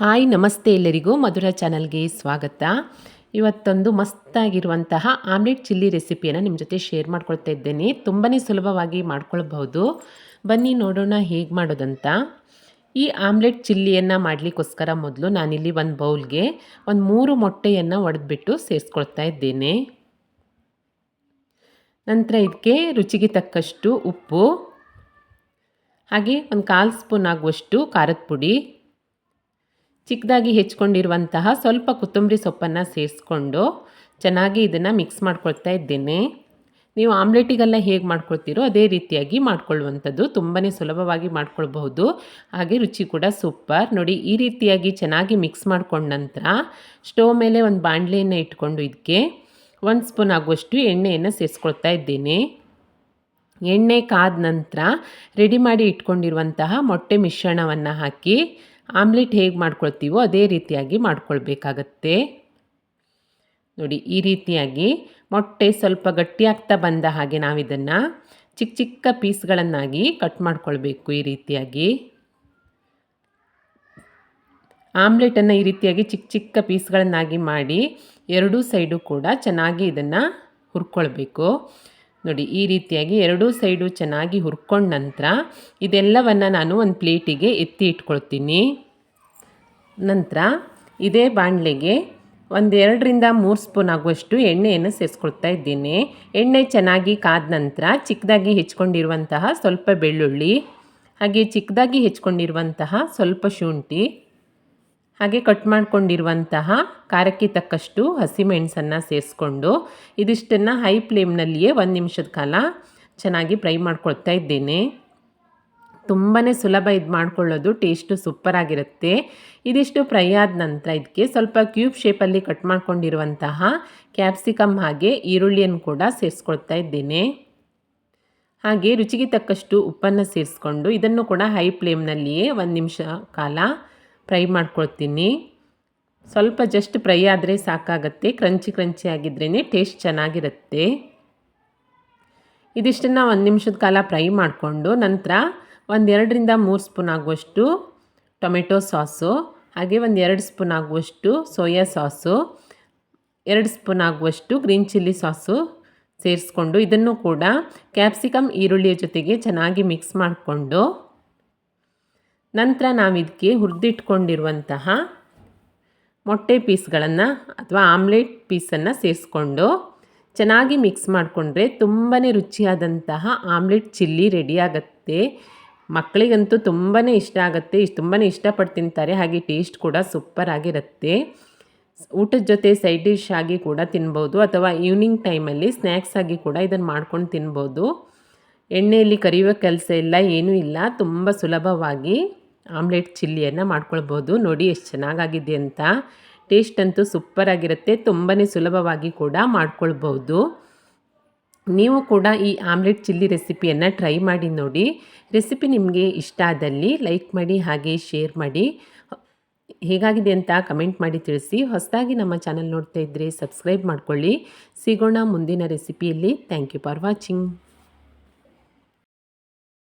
Hi, ನಮಸ್ತೆ ಎಲ್ಲರಿಗೂ ಮಧುರ ಚಾನಲ್ಗೆ ಸ್ವಾಗತ. ಇವತ್ತೊಂದು ಮಸ್ತಾಗಿರುವಂತಹ ಆಮ್ಲೆಟ್ ಚಿಲ್ಲಿ ರೆಸಿಪಿಯನ್ನು ನಿಮ್ಮ ಜೊತೆ ಶೇರ್ ಮಾಡ್ಕೊಳ್ತಾ ಇದ್ದೇನೆ. ತುಂಬಾ ಸುಲಭವಾಗಿ ಮಾಡ್ಕೊಳ್ಬಹುದು. ಬನ್ನಿ ನೋಡೋಣ ಹೇಗೆ ಮಾಡೋದಂತ. ಈ ಆಮ್ಲೆಟ್ ಚಿಲ್ಲಿಯನ್ನು ಮಾಡಲಿಕ್ಕೋಸ್ಕರ ಮೊದಲು ನಾನಿಲ್ಲಿ ಒಂದು ಬೌಲ್ಗೆ ಒಂದು ಮೂರು ಮೊಟ್ಟೆಯನ್ನು ಒಡೆದ್ಬಿಟ್ಟು ಸೇರಿಸ್ಕೊಳ್ತಾ ಇದ್ದೇನೆ. ನಂತರ ಇದಕ್ಕೆ ರುಚಿಗೆ ತಕ್ಕಷ್ಟು ಉಪ್ಪು, ಹಾಗೆ ಒಂದು ಕಾಲು ಸ್ಪೂನ್ ಆಗುವಷ್ಟು ಖಾರದ ಪುಡಿ ಚಿಕ್ಕದಾಗಿ ಹೆಚ್ಕೊಂಡಿರುವಂತಹ ಸ್ವಲ್ಪ ಕೊತ್ತಂಬರಿ ಸೊಪ್ಪನ್ನು ಸೇರಿಸ್ಕೊಂಡು ಚೆನ್ನಾಗಿ ಇದನ್ನು ಮಿಕ್ಸ್ ಮಾಡ್ಕೊಳ್ತಾ ಇದ್ದೇನೆ. ನೀವು ಆಮ್ಲೆಟಿಗೆಲ್ಲ ಹೇಗೆ ಮಾಡ್ಕೊಳ್ತೀರೋ ಅದೇ ರೀತಿಯಾಗಿ ಮಾಡ್ಕೊಳ್ಳುವಂಥದ್ದು. ತುಂಬಾ ಸುಲಭವಾಗಿ ಮಾಡ್ಕೊಳ್ಬಹುದು. ಹಾಗೆ ರುಚಿ ಕೂಡ ಸೂಪರ್. ನೋಡಿ, ಈ ರೀತಿಯಾಗಿ ಚೆನ್ನಾಗಿ ಮಿಕ್ಸ್ ಮಾಡ್ಕೊಂಡ ನಂತರ ಸ್ಟೋವ್ ಮೇಲೆ ಒಂದು ಬಾಣಲೆಯನ್ನು ಇಟ್ಕೊಂಡು ಇದಕ್ಕೆ ಒಂದು ಸ್ಪೂನ್ ಆಗುವಷ್ಟು ಎಣ್ಣೆಯನ್ನು ಸೇರಿಸ್ಕೊಳ್ತಾ ಇದ್ದೇನೆ. ಎಣ್ಣೆ ಕಾದ ನಂತರ ರೆಡಿ ಮಾಡಿ ಇಟ್ಕೊಂಡಿರುವಂತಹ ಮೊಟ್ಟೆ ಮಿಶ್ರಣವನ್ನು ಹಾಕಿ ಆಮ್ಲೆಟ್ ಹೇಗೆ ಮಾಡ್ಕೊಳ್ತೀವೋ ಅದೇ ರೀತಿಯಾಗಿ ಮಾಡ್ಕೊಳ್ಬೇಕಾಗತ್ತೆ. ನೋಡಿ, ಈ ರೀತಿಯಾಗಿ ಮೊಟ್ಟೆ ಸ್ವಲ್ಪ ಗಟ್ಟಿಯಾಗ್ತಾ ಬಂದ ಹಾಗೆ ನಾವಿದನ್ನು ಚಿಕ್ಕ ಚಿಕ್ಕ ಪೀಸ್ಗಳನ್ನಾಗಿ ಕಟ್ ಮಾಡ್ಕೊಳ್ಬೇಕು ಈ ರೀತಿಯಾಗಿ. ಆಮ್ಲೆಟನ್ನು ಈ ರೀತಿಯಾಗಿ ಚಿಕ್ಕ ಚಿಕ್ಕ ಪೀಸ್ಗಳನ್ನಾಗಿ ಮಾಡಿ ಎರಡೂ ಸೈಡು ಕೂಡ ಚೆನ್ನಾಗಿ ಇದನ್ನು ಹುರ್ಕೊಳ್ಬೇಕು. ನೋಡಿ, ಈ ರೀತಿಯಾಗಿ ಎರಡೂ ಸೈಡು ಚೆನ್ನಾಗಿ ಹುರ್ಕೊಂಡ ನಂತರ ಇದೆಲ್ಲವನ್ನು ನಾನು ಒಂದು ಪ್ಲೇಟಿಗೆ ಎತ್ತಿ ಇಟ್ಕೊಳ್ತೀನಿ. ನಂತರ ಇದೇ ಬಾಣಲೆಗೆ ಒಂದು ಎರಡರಿಂದ ಮೂರು ಸ್ಪೂನ್ ಆಗುವಷ್ಟು ಎಣ್ಣೆಯನ್ನು ಸೇರಿಸ್ಕೊಳ್ತಾ ಇದ್ದೀನಿ. ಎಣ್ಣೆ ಚೆನ್ನಾಗಿ ಕಾದ ನಂತರ ಚಿಕ್ಕದಾಗಿ ಹೆಚ್ಕೊಂಡಿರುವಂತಹ ಸ್ವಲ್ಪ ಬೆಳ್ಳುಳ್ಳಿ, ಹಾಗೆ ಚಿಕ್ಕದಾಗಿ ಹೆಚ್ಕೊಂಡಿರುವಂತಹ ಸ್ವಲ್ಪ ಶುಂಠಿ, ಹಾಗೆ ಕಟ್ ಮಾಡಿಕೊಂಡಿರುವಂತಹ ಖಾರಕ್ಕೆ ತಕ್ಕಷ್ಟು ಹಸಿಮೆಣಸನ್ನು ಸೇರಿಸ್ಕೊಂಡು ಇದಿಷ್ಟನ್ನು ಹೈ ಫ್ಲೇಮ್ನಲ್ಲಿಯೇ ಒಂದು ನಿಮಿಷದ ಕಾಲ ಚೆನ್ನಾಗಿ ಫ್ರೈ ಮಾಡ್ಕೊಳ್ತಾ ಇದ್ದೇನೆ. ತುಂಬಾ ಸುಲಭ ಇದು ಮಾಡ್ಕೊಳ್ಳೋದು, ಟೇಸ್ಟು ಸೂಪರಾಗಿರುತ್ತೆ. ಇದಿಷ್ಟು ಫ್ರೈ ಆದ ನಂತರ ಇದಕ್ಕೆ ಸ್ವಲ್ಪ ಕ್ಯೂಬ್ ಶೇಪಲ್ಲಿ ಕಟ್ ಮಾಡ್ಕೊಂಡಿರುವಂತಹ ಕ್ಯಾಪ್ಸಿಕಮ್ ಹಾಗೆ ಈರುಳ್ಳಿಯನ್ನು ಕೂಡ ಸೇರಿಸ್ಕೊಳ್ತಾ ಇದ್ದೇನೆ. ಹಾಗೆ ರುಚಿಗೆ ತಕ್ಕಷ್ಟು ಉಪ್ಪನ್ನು ಸೇರಿಸ್ಕೊಂಡು ಇದನ್ನು ಕೂಡ ಹೈ ಫ್ಲೇಮ್ನಲ್ಲಿಯೇ ಒಂದು ನಿಮಿಷ ಕಾಲ ಫ್ರೈ ಮಾಡ್ಕೊಳ್ತೀನಿ. ಸ್ವಲ್ಪ ಜಸ್ಟ್ ಫ್ರೈ ಆದರೆ ಸಾಕಾಗತ್ತೆ, ಕ್ರಂಚಿ ಕ್ರಂಚಿ ಆಗಿದ್ರೇ ಟೇಸ್ಟ್ ಚೆನ್ನಾಗಿರುತ್ತೆ. ಇದಿಷ್ಟನ್ನು ಒಂದು ನಿಮಿಷದ ಕಾಲ ಫ್ರೈ ಮಾಡಿಕೊಂಡು ನಂತರ ಒಂದೆರಡರಿಂದ ಮೂರು ಸ್ಪೂನ್ ಆಗುವಷ್ಟು ಟೊಮೆಟೊ ಸಾಸು, ಹಾಗೆ ಒಂದು ಎರಡು ಸ್ಪೂನ್ ಆಗುವಷ್ಟು ಸೋಯಾ ಸಾಸು, ಎರಡು ಸ್ಪೂನ್ ಆಗುವಷ್ಟು ಗ್ರೀನ್ ಚಿಲ್ಲಿ ಸಾಸು ಸೇರಿಸ್ಕೊಂಡು ಇದನ್ನು ಕೂಡ ಕ್ಯಾಪ್ಸಿಕಮ್ ಈರುಳ್ಳಿಯ ಜೊತೆಗೆ ಚೆನ್ನಾಗಿ ಮಿಕ್ಸ್ ಮಾಡಿಕೊಂಡು ನಂತರ ನಾವು ಇದಕ್ಕೆ ಹುರಿದಿಟ್ಕೊಂಡಿರುವಂತಹ ಮೊಟ್ಟೆ ಪೀಸ್ಗಳನ್ನು ಅಥವಾ ಆಮ್ಲೆಟ್ ಪೀಸನ್ನು ಸೇರಿಸ್ಕೊಂಡು ಚೆನ್ನಾಗಿ ಮಿಕ್ಸ್ ಮಾಡಿಕೊಂಡ್ರೆ ತುಂಬಾ ರುಚಿಯಾದಂತಹ ಆಮ್ಲೆಟ್ ಚಿಲ್ಲಿ ರೆಡಿಯಾಗತ್ತೆ ಮಕ್ಕಳಿಗಂತೂ ತುಂಬಾ ಇಷ್ಟ ಆಗುತ್ತೆ, ಇಷ್ಟು ತುಂಬಾ ಇಷ್ಟಪಟ್ಟು ತಿಂತಾರೆ ಹಾಗೆ ಟೇಸ್ಟ್ ಕೂಡ ಸೂಪರ್ ಆಗಿರುತ್ತೆ. ಊಟದ ಜೊತೆ ಸೈಡ್ ಡಿಶ್ ಆಗಿ ಕೂಡ ತಿನ್ಬೋದು, ಅಥವಾ ಈವ್ನಿಂಗ್ ಟೈಮಲ್ಲಿ ಸ್ನ್ಯಾಕ್ಸ್ ಆಗಿ ಕೂಡ ಇದನ್ನು ಮಾಡ್ಕೊಂಡು ತಿನ್ಬೋದು. ಎಣ್ಣೆಯಲ್ಲಿ ಕರಿಯುವ ಕೆಲಸ ಇಲ್ಲ, ಏನೂ ಇಲ್ಲ, ತುಂಬ ಸುಲಭವಾಗಿ ಆಮ್ಲೆಟ್ ಚಿಲ್ಲಿಯನ್ನು ಮಾಡ್ಕೊಳ್ಬೋದು. ನೋಡಿ ಎಷ್ಟು ಚೆನ್ನಾಗಾಗಿದೆ ಅಂತ. ಟೇಸ್ಟ್ ಅಂತೂ ಸೂಪರಾಗಿರುತ್ತೆ ತುಂಬಾ ಸುಲಭವಾಗಿ ಕೂಡ ಮಾಡ್ಕೊಳ್ಬೋದು. ನೀವು ಕೂಡ ಈ ಆಮ್ಲೆಟ್ ಚಿಲ್ಲಿ ರೆಸಿಪಿಯನ್ನು ಟ್ರೈ ಮಾಡಿ ನೋಡಿ. ರೆಸಿಪಿ ನಿಮಗೆ ಇಷ್ಟ ಆದಲ್ಲಿ ಲೈಕ್ ಮಾಡಿ, ಹಾಗೆ ಶೇರ್ ಮಾಡಿ. ಹೇಗಾಗಿದೆ ಅಂತ ಕಮೆಂಟ್ ಮಾಡಿ ತಿಳಿಸಿ. ಹೊಸದಾಗಿ ನಮ್ಮ ಚಾನಲ್ ನೋಡ್ತಾ ಇದ್ದರೆ ಸಬ್ಸ್ಕ್ರೈಬ್ ಮಾಡ್ಕೊಳ್ಳಿ. ಸಿಗೋಣ ಮುಂದಿನ ರೆಸಿಪಿಯಲ್ಲಿ. Thank you for watching.